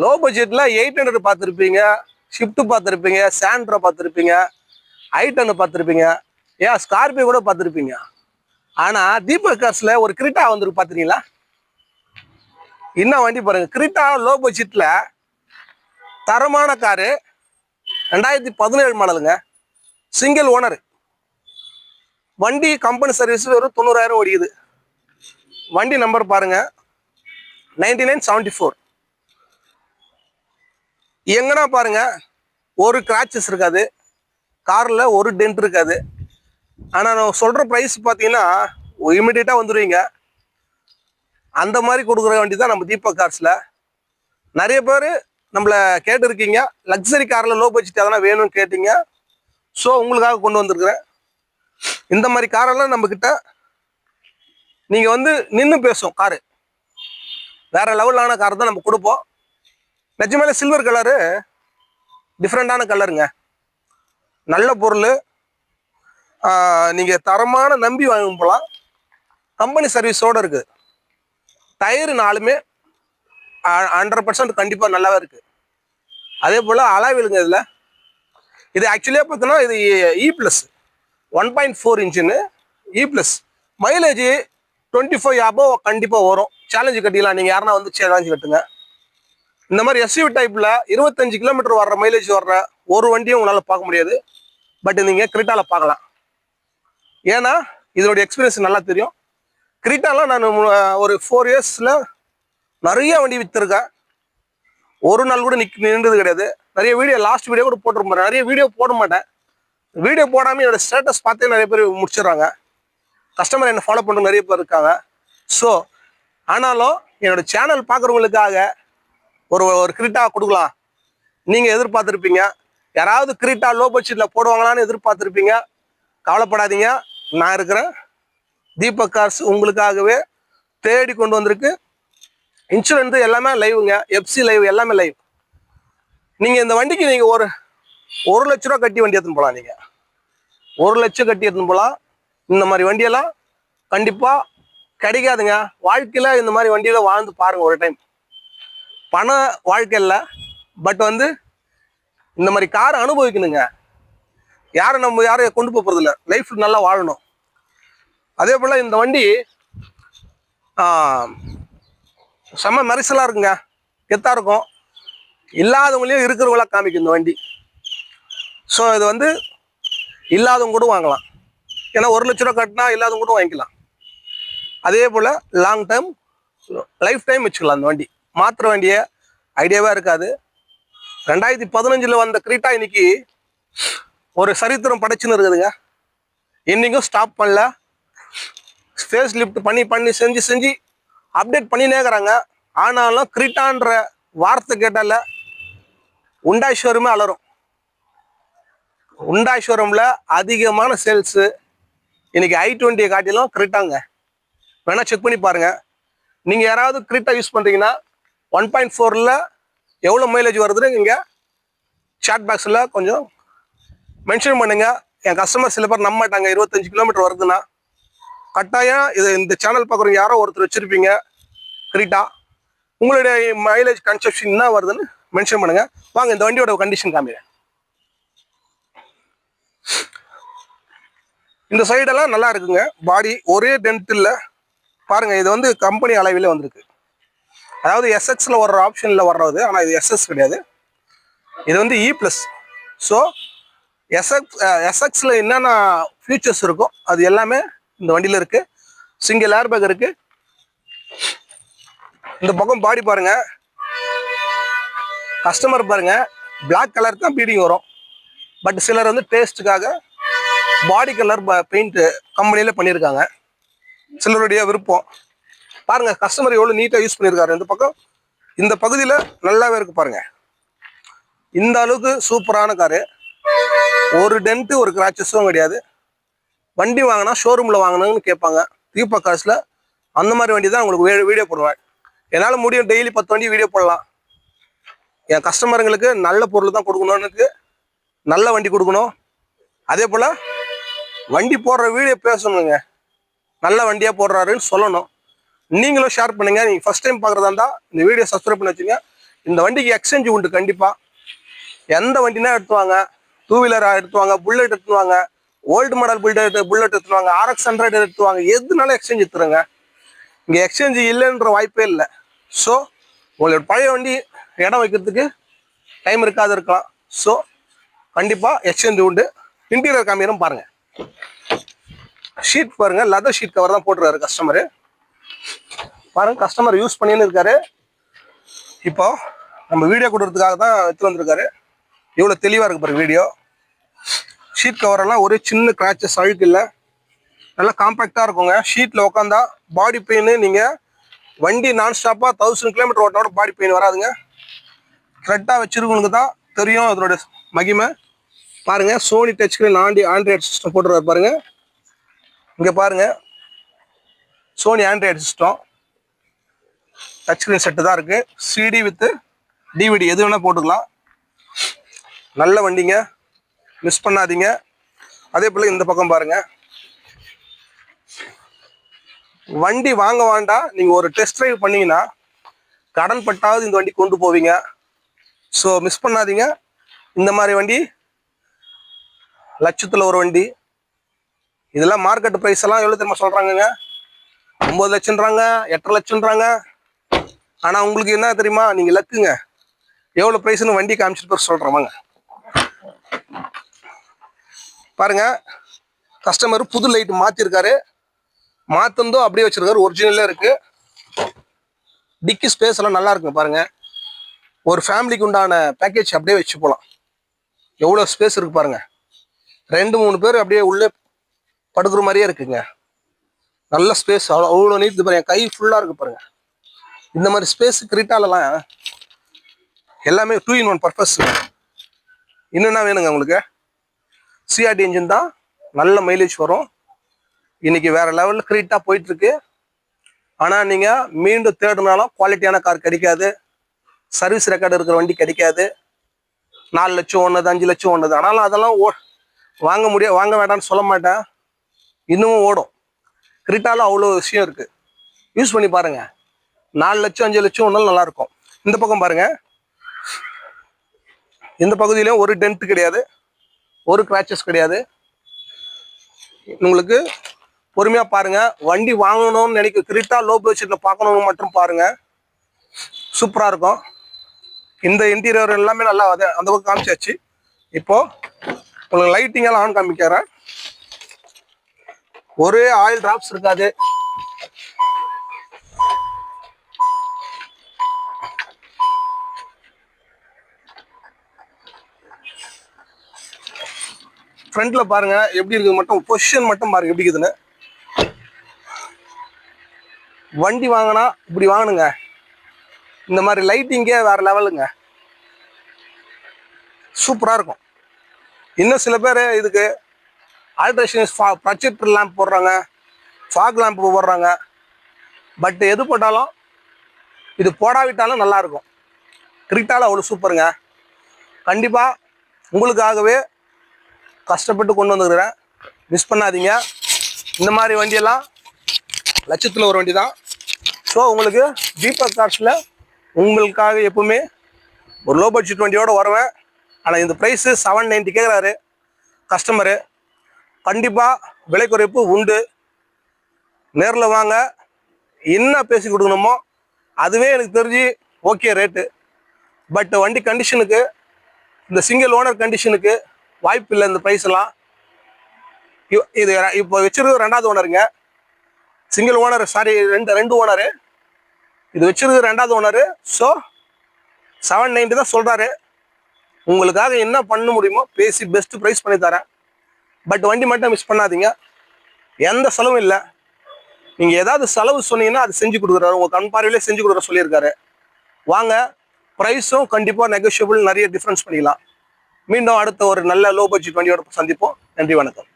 Low பட்ஜெட்டில் eight hundred பார்த்துருப்பீங்க shift பார்த்துருப்பீங்க சாண்ட்ரோ பார்த்துருப்பீங்க ஐட்டன்னு பார்த்துருப்பீங்க. ஏன் ஸ்கார்பியோ கூட பார்த்துருப்பீங்க. ஆனால் தீபக் கார்ஸில் ஒரு கிரிட்டா வந்துருக்கு பார்த்துருக்கீங்களா? இன்னும் வண்டி பாருங்க கிரிட்டா லோ பட்ஜெட்டில் தரமான காரு ரெண்டாயிரத்தி பதினேழு மாடலுங்க சிங்கிள் ஓனர் வண்டி கம்பெனி சர்வீஸ் வெறும் தொண்ணூறாயிரம் ஓடிக்குது. வண்டி நம்பர் பாருங்க நைன்டி நைன் செவன்டி ஃபோர் எங்கன்னா பாருங்க ஒரு கிராச்சஸ் இருக்காது. காரில் ஒரு டென்ட் இருக்காது. ஆனால் நான் சொல்கிற ப்ரைஸ் பார்த்தீங்கன்னா இமிடியேட்டாக வந்துடுவீங்க அந்த மாதிரி கொடுக்குற வண்டி தான் நம்ம தீபக் கார்ஸில் நிறைய பேர் நம்மளை கேட்டுருக்கீங்க. லக்ஸரி காரில் லோ பட்ஜெட் எதனா வேணும்னு கேட்டீங்க. ஸோ உங்களுக்காக கொண்டு வந்திருக்கிறேன். இந்த மாதிரி காரெல்லாம் நம்மக்கிட்ட நீங்கள் வந்து நின்று பேசும் காரு வேற லெவலான கார் தான் நம்ம கொடுப்போம். நிஜமாலே சில்வர் கலரு டிஃப்ரெண்டான கலருங்க நல்ல பொருள். நீங்கள் தரமான நம்பி வாங்க போகலாம் கம்பெனி சர்வீஸோடு இருக்குது டயரு நாலுமே ஹண்ட்ரட் பர்சன்ட் கண்டிப்பாக நல்லாவே இருக்குது அதே போல் அலாவிலுங்க இதில். இது ஆக்சுவலியாக பார்த்தோன்னா இது E plus one point four இன்ச்சுன்னு E plus mileage twenty five above கண்டிப்பாக வரும். சேலஞ்சு கட்டிக்கலாம் நீங்கள் யாருன்னா வந்து சேலஞ்சு கட்டுங்க. இந்த மாதிரி எஸ்யூ டைப்பில் இருபத்தஞ்சு கிலோமீட்டர் வர்ற மைலேஜ் வர்ற ஒரு வண்டியும் உங்களால் பார்க்க முடியாது. பட் நீங்கள் கிரிட்டாவில் பார்க்கலாம். ஏன்னா இதனுடைய எக்ஸ்பீரியன்ஸ் நல்லா தெரியும். கிரிட்டாலாம் நான் ஒரு ஃபோர் இயர்ஸில் நிறைய வண்டி விற்றுருக்கேன் ஒரு நாள் கூட நிக் நின்றது கிடையாது. நிறைய வீடியோ லாஸ்ட் வீடியோ கூட போட்டிருப்பேன். நிறைய வீடியோ போட மாட்டேன். வீடியோ போடாமல் என்னோடய ஸ்டேட்டஸ் பார்த்தே நிறைய பேர் முடிச்சிடுறாங்க. கஸ்டமர் என்னை ஃபாலோ பண்ணுற நிறைய பேர் இருக்காங்க. ஸோ ஆனாலும் என்னோட சேனல் பார்க்குறவங்களுக்காக ஒரு ஒரு கிரிட்டா கொடுக்கலாம். நீங்கள் எதிர்பார்த்துருப்பீங்க. யாராவது கிரீட்டா லோ பட்ஜெட்டில் போடுவாங்களான்னு எதிர்பார்த்துருப்பீங்க. கவலைப்படாதீங்க. நான் இருக்கிறேன். தீபக் கார்ஸ் உங்களுக்காகவே தேடி கொண்டு வந்திருக்கு. இன்சூரன்ஸ் எல்லாமே லைவுங்க எஃப்சி லைவ் எல்லாமே லைவ் நீங்கள் இந்த வண்டிக்கு நீங்கள் ஒரு ஒரு லட்ச ரூபா கட்டி வண்டி எடுத்துன்னு போகலாம் நீங்கள் ஒரு லட்சம் கட்டி எடுத்துன்னு போகலாம் இந்த மாதிரி வண்டியெல்லாம் கண்டிப்பாக கிடைக்காதுங்க. வாழ்க்கையில் இந்த மாதிரி வண்டியில் வாழ்ந்து பாருங்கள் ஒரு டைம் பண வாழ்க்கை இல்லை. பட் வந்து இந்த மாதிரி காரை அனுபவிக்கணுங்க. யாரும் நம்ம யாரையும் கொண்டு போகிறது போகிறதில்ல லைஃப் நல்லா வாழணும். அதே போல் இந்த வண்டி செம்ம மெரிசலாக இருக்குங்க. கெத்தாக இருக்கும். இல்லாதவங்களையும் இருக்கிறவங்களா காமிக்கும் இந்த வண்டி. ஸோ இது வந்து இல்லாதவங்க கூட வாங்கலாம். ஏன்னா ஒரு லட்ச ரூபா கட்டினா இல்லாதவங்க கூட வாங்கிக்கலாம். அதே போல் லாங் டைம் லைஃப் டைம் வச்சுக்கலாம் அந்த வண்டி. மாற்ற வேண்டிய ஐடியாவே இருக்காது. ரெண்டாயிரத்தி பதினஞ்சில் வந்த கிரீட்டா இன்னைக்கு ஒரு சரித்திரம் படைச்சுன்னு இருக்குதுங்க. இன்றைக்கும் ஸ்டாப் பண்ணல. ஸ்பேஸ் லிஃப்ட் பண்ணி பண்ணி செஞ்சு செஞ்சு அப்டேட் பண்ணினே இருக்கிறாங்க. ஆனாலும் கிரீட்டான்ற வார்த்தை கேட்டால உண்டாய் ஷோரூமே அலரும். உண்டாய் ஷோரூமில் அதிகமான சேல்ஸு இன்றைக்கி ஐ டுவெண்ட்டியை காட்டிலும் கிரிட்டாங்க. வேணால் செக் பண்ணி பாருங்க. நீங்கள் யாராவது கிரிட்டா யூஸ் பண்ணுறீங்கன்னா ஒன் பாயிண்ட் ஃபோரில் எவ்வளோ மைலேஜ் வருதுன்னு இங்கே சாட் பாக்ஸில் கொஞ்சம் மென்ஷன் பண்ணுங்கள் என் கஸ்டமர் சில பேர் நம்ப மாட்டாங்க இருபத்தஞ்சு கிலோமீட்டர் வருதுன்னா. கட்டாயம் இது இந்த சேனல் பார்க்குறவங்க யாரோ ஒருத்தர் வச்சுருப்பீங்க. கிரிட்டா. உங்களுடைய மைலேஜ் கன்சப்ஷன் என்ன வருதுன்னு மென்ஷன் பண்ணுங்கள் வாங்க இந்த வண்டியோட கண்டிஷன் காமிக்கிறேன். இந்த சைடெல்லாம் நல்லா இருக்குங்க. பாடி ஒரே டென்ட் இல்லை. பாருங்கள் இது வந்து கம்பெனி அளவிலே வந்திருக்கு. அதாவது எஸ்எக்ஸில் வர்ற ஆப்ஷனில் வர்றது ஆனால் இது எஸ்எஸ் கிடையாது. இது வந்து இ ப்ளஸ் ஸோ எஸ்எக்ஸ் எஸ்எக்ஸில் என்னென்ன ஃபியூச்சர்ஸ் இருக்கோ அது எல்லாமே இந்த வண்டியில் இருக்குது சிங்கிள் ஏர்பேக் இருக்குது இந்த பக்கம் பாடி பாருங்க. கஸ்டமர் பாருங்க. பிளாக் கலர் தான் பீடிங் வரும். பட் சிலர் வந்து டேஸ்ட்டுக்காக பாடி கலர் பெயிண்ட் கம்பெனியில் பண்ணியிருக்காங்க. சிலருடைய விருப்பம். பாருங்க கஸ்டமர் எவ்வளோ நீட்டாக யூஸ் பண்ணியிருக்காரு இந்த பக்கம் இந்த பகுதியில் நல்லாவே இருக்கு பாருங்க. இந்த அளவுக்கு சூப்பரான காரு. ஒரு டென்ட்டு ஒரு கிராச்சஸும் கிடையாது. வண்டி வாங்கினா ஷோரூமில் வாங்கினாங்கன்னு கேட்பாங்க. தீபக் காசில் அந்த மாதிரி வண்டி தான் உங்களுக்கு வீடியோ போடுவேன் என்னால் முடியும் டெய்லி பத்து வண்டி வீடியோ போடலாம். என் கஸ்டமருங்களுக்கு நல்ல பொருள் தான் கொடுக்கணும்னுக்கு நல்ல வண்டி கொடுக்கணும். அதே போல் வண்டி போடுற வீடியோ பேசணுங்க நல்ல வண்டியாக போடுறாருன்னு சொல்லணும். நீங்களும் ஷேர் பண்ணுங்க. நீங்கள் ஃபர்ஸ்ட் டைம் பார்க்குறதா இருந்தால் இந்த வீடியோ சப்ஸ்கிரைப் பண்ணி வச்சுங்க. இந்த வண்டிக்கு எக்ஸ்சேஞ்ச் உண்டு கண்டிப்பாக எந்த வண்டினா எடுத்துவாங்க. டூ வீலராக எடுத்துவாங்க புல்லட் எடுத்துவாங்க. ஓல்டு மாடல் புல்லட் புல்லட் எடுத்துவாங்க. ஆர்எக்ஸ் ஹண்ட்ரட் எடுத்துவாங்க. எதுனாலும் எக்ஸ்சேஞ்ச் எடுத்துருங்க. இங்கே எக்ஸ்சேஞ்ச் இல்லைன்ற வாய்ப்பே இல்லை. ஸோ உங்களோட பழைய வண்டி இடம் வைக்கிறதுக்கு டைம் இருக்காது இருக்கலாம். ஸோ கண்டிப்பாக எக்ஸ்சேஞ்ச் உண்டு. இன்டீரியர் காமியரும் பாருங்கள் ஷீட் பாருங்க. லெதர் ஷீட் கவர் தான் போட்டுருக்காரு கஸ்டமரு பாருங்க கஸ்டமர் யூஸ் பண்ணின்னு இருக்காரு. இப்போ நம்ம வீடியோ கொடுக்கறதுக்காக தான் எடுத்து வந்திருக்காரு. இவ்வளோ தெளிவாக இருக்கு பாரு வீடியோ ஷீட் கவரெல்லாம் ஒரே சின்ன கிராச்சஸ் அழுக்கு இல்லை. நல்லா காம்பேக்டாக இருக்குங்க. ஷீட்டில் உட்காந்தா பாடி பெயின் நீங்கள் வண்டி நான் ஸ்டாப்பாக தௌசண்ட் கிலோமீட்டர் ஓட்டினோட பாடி பெயின் வராதுங்க. கரெக்டாக வச்சுருக்கவங்களுக்கு தான் தெரியும் அதனோட மகிமை. பாருங்கள் சோனி டச் ஸ்க்ரீன் ஆண்டி ஆண்ட்ராய்டு சிஸ்டம் போட்டுருவாரு பாருங்கள் இங்கே பாருங்க. Sony Android system touch screen set தான் இருக்குது சிடி வித்து டிவிடி எது வேணால் போட்டுக்கலாம். நல்ல வண்டிங்க. மிஸ் பண்ணாதீங்க. அதே போல் இந்த பக்கம் பாருங்கள் வண்டி வாங்க வேண்டாம் நீங்கள் ஒரு டெஸ்ட் ட்ரைவ் பண்ணிங்கன்னா கடன் பட்டாவது இந்த வண்டி கொண்டு போவீங்க. ஸோ மிஸ் பண்ணாதீங்க. இந்த மாதிரி வண்டி லட்சத்தில் ஒரு வண்டி. இதெல்லாம் மார்க்கெட் ப்ரைஸ் எல்லாம் எவ்வளோ தெரியுமா சொல்கிறாங்கங்க ஒம்பது லட்சம்ன்றாங்க எட்டரை லட்சம்ன்றாங்க. ஆனால் உங்களுக்கு என்ன தெரியுமா? நீங்கள் லக்குங்க. எவ்வளோ ப்ரைஸ்னு வண்டி காமிச்சிட்டு போய் சொல்கிறவங்க வாங்க. பாருங்க. கஸ்டமர் புது லைட் மாற்றிருக்காரு மாத்தந்தோ அப்படியே வச்சிருக்காரு. ஒரிஜினலாக இருக்குது டிக்கி ஸ்பேஸ் எல்லாம் நல்லா இருக்குங்க பாருங்க. ஒரு ஃபேமிலிக்கு உண்டான பேக்கேஜ் அப்படியே வச்சு போகலாம் எவ்வளோ ஸ்பேஸ் இருக்கு பாருங்க. ரெண்டு மூணு பேர் அப்படியே உள்ளே படுக்கிற மாதிரியே இருக்குங்க. நல்ல ஸ்பேஸ் அவ்வளோ அவ்வளோ நீட் பாருங்க. கை ஃபுல்லாக இருக்கு பாருங்க. இந்த மாதிரி ஸ்பேஸ் கிரிட்டாலலாம் எல்லாமே டூ இன் ஒன் பர்பஸ் இன்னும் வேணுங்க உங்களுக்கு. சிஆர்டி இன்ஜின் தான் நல்ல மைலேஜ் வரும். இன்னைக்கு வேற லெவலில் கிரீட்டாக போயிட்டு இருக்கு ஆனால் நீங்கள் மீண்டும் தேடினாலும் குவாலிட்டியான கார் கிடைக்காது. சர்வீஸ் ரெக்கார்டு இருக்கிற வண்டி கிடைக்காது. நாலு லட்சம் ஒன்றுது அஞ்சு லட்சம் ஒன்றுது ஆனாலும் அதெல்லாம் ஓ வாங்க முடிய வாங்க வேண்டாம்னு சொல்ல மாட்டேன். இன்னமும் ஓடும். கிரிட்டாலும் அவ்வளோ விஷயம் இருக்குது யூஸ் பண்ணி பாருங்கள் நாலு லட்சம் அஞ்சு லட்சம் ஒன்றாலும் நல்லா இருக்கும் இந்த பக்கம் பாருங்க. இந்த பகுதியிலையும் ஒரு டென்ட் கிடையாது. ஒரு கிராச்சஸ் கிடையாது. உங்களுக்கு பொறுமையாக பாருங்க. வண்டி வாங்கணும்னு நினைக்க கிரிட்டா லோ பட்ஜெட்ல பார்க்கணும்னு மட்டும் பாருங்கள் சூப்பராக இருக்கும். இந்த இன்டீரியர் எல்லாமே நல்லா அது அந்த பக்கம் காமிச்சாச்சு. இப்போது உங்களுக்கு லைட்டிங்கெல்லாம் ஆன் காமிக்கிறேன். ஒரே ஆயில் ட்ராப்ஸ் இருக்காது. ஃப்ரண்ட்ல பாருங்க எப்படி இருக்குது மட்டும் பொசிஷன் மட்டும் பாருங்க எப்படி இருக்குதுன்னு. வண்டி வாங்கினா இப்படி வாங்கணுங்க. இந்த மாதிரி லைட்டிங்கே வேற லெவலுங்க சூப்பராக இருக்கும். இன்னும் சில பேர் இதுக்கு ஆல்ட்ரேஷன் ப்ரொஜெக்டர் லேம்ப் போடுறாங்க ஃபாக் லேம்ப் போடுறாங்க. பட் எது போட்டாலும் இது போடாவிட்டாலும் நல்லாயிருக்கும் இருக்கும். அவ்வளோ சூப்பருங்க கண்டிப்பாக உங்களுக்காகவே கஷ்டப்பட்டு கொண்டு வந்துருக்கிறேன். மிஸ் பண்ணாதீங்க. இந்த மாதிரி வண்டியெல்லாம் லட்சத்தில் ஒரு வண்டி தான் ஸோ உங்களுக்கு தீபக் கார்ஸில் உங்களுக்காக எப்பவுமே ஒரு லோ பட்ஜெட் வண்டியோடு வருவேன். ஆனால் இந்த ப்ரைஸு செவன் நைன்ட்டி கேட்குறாரு கஸ்டமரு கண்டிப்பாக விலை குறைப்பு உண்டு. நேரில் வாங்க. என்ன பேசி கொடுக்கணுமோ அதுவே எனக்கு தெரிஞ்சு ஓகே ரேட்டு பட் வண்டி கண்டிஷனுக்கு இந்த சிங்கிள் ஓனர் கண்டிஷனுக்கு வாய்ப்பு இல்லை இந்த ப்ரைஸ் எல்லாம். இது இப்போ வச்சிருக்கிறது ரெண்டாவது ஓனருங்க சிங்கிள் ஓனர் சாரி ரெண்டு ரெண்டு ஓனரு இது வச்சிருக்கிறது ரெண்டாவது ஓனரு ஸோ செவன் நைன்ட்டி தான் சொல்கிறாரு உங்களுக்காக என்ன பண்ண முடியுமோ பேசி பெஸ்ட் ப்ரைஸ் பண்ணி தரேன். பட் வண்டி மட்டும் மிஸ் பண்ணாதீங்க. எந்த செலவும் இல்லை. நீங்கள் ஏதாவது செலவு சொன்னீங்கன்னா அது செஞ்சு கொடுக்குறாரு. உங்கள் கண் பார்வையிலே செஞ்சு கொடுக்குற சொல்லியிருக்காரு. வாங்க ப்ரைஸும் கண்டிப்பாக நெகோஷியபிள் நிறைய டிஃப்ரென்ஸ் பண்ணிக்கலாம். மீண்டும் அடுத்த ஒரு நல்ல லோ பட்ஜெட் வண்டியோட சந்திப்போம். நன்றி வணக்கம்.